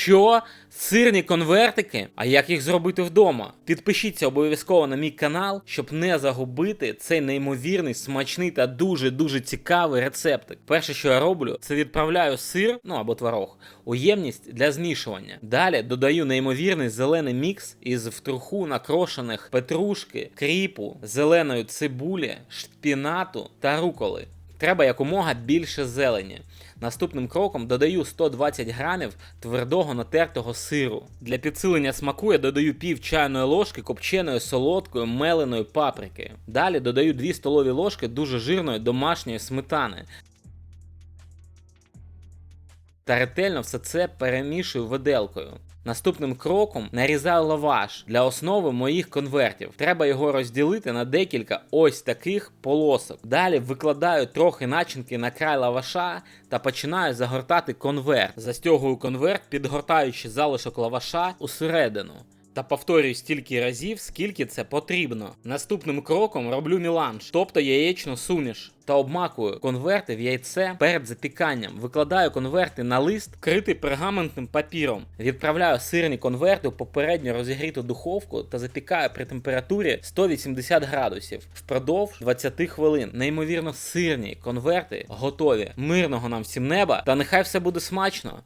Що? Сирні конвертики? А як їх зробити вдома? Підпишіться обов'язково на мій канал, щоб не загубити цей неймовірний, смачний та дуже-дуже цікавий рецептик. Перше, що я роблю, це відправляю сир, ну або творог, у ємність для змішування. Далі додаю неймовірний зелений мікс із втруху накрошених петрушки, кріпу, зеленої цибулі, шпінату та руколи. Треба якомога більше зелені. Наступним кроком додаю 120 грамів твердого натертого сиру. Для підсилення смаку я додаю пів чайної ложки копченої солодкої меленої паприки. Далі додаю 2 столові ложки дуже жирної домашньої сметани. Та ретельно все це перемішую виделкою. Наступним кроком нарізаю лаваш для основи моїх конвертів. Треба його розділити на декілька ось таких полосок. Далі викладаю трохи начинки на край лаваша та починаю загортати конверт. Застягую конверт, підгортаючи залишок лаваша усередину. Та повторюю стільки разів, скільки це потрібно. Наступним кроком роблю міланж, тобто яєчну суміш, та обмакую конверти в яйце перед запіканням. Викладаю конверти на лист, критий пергаментним папіром. Відправляю сирні конверти в попередньо розігріту духовку та запікаю при температурі 180 градусів впродовж 20 хвилин. Неймовірно сирні конверти готові. Мирного нам всім неба, та нехай все буде смачно.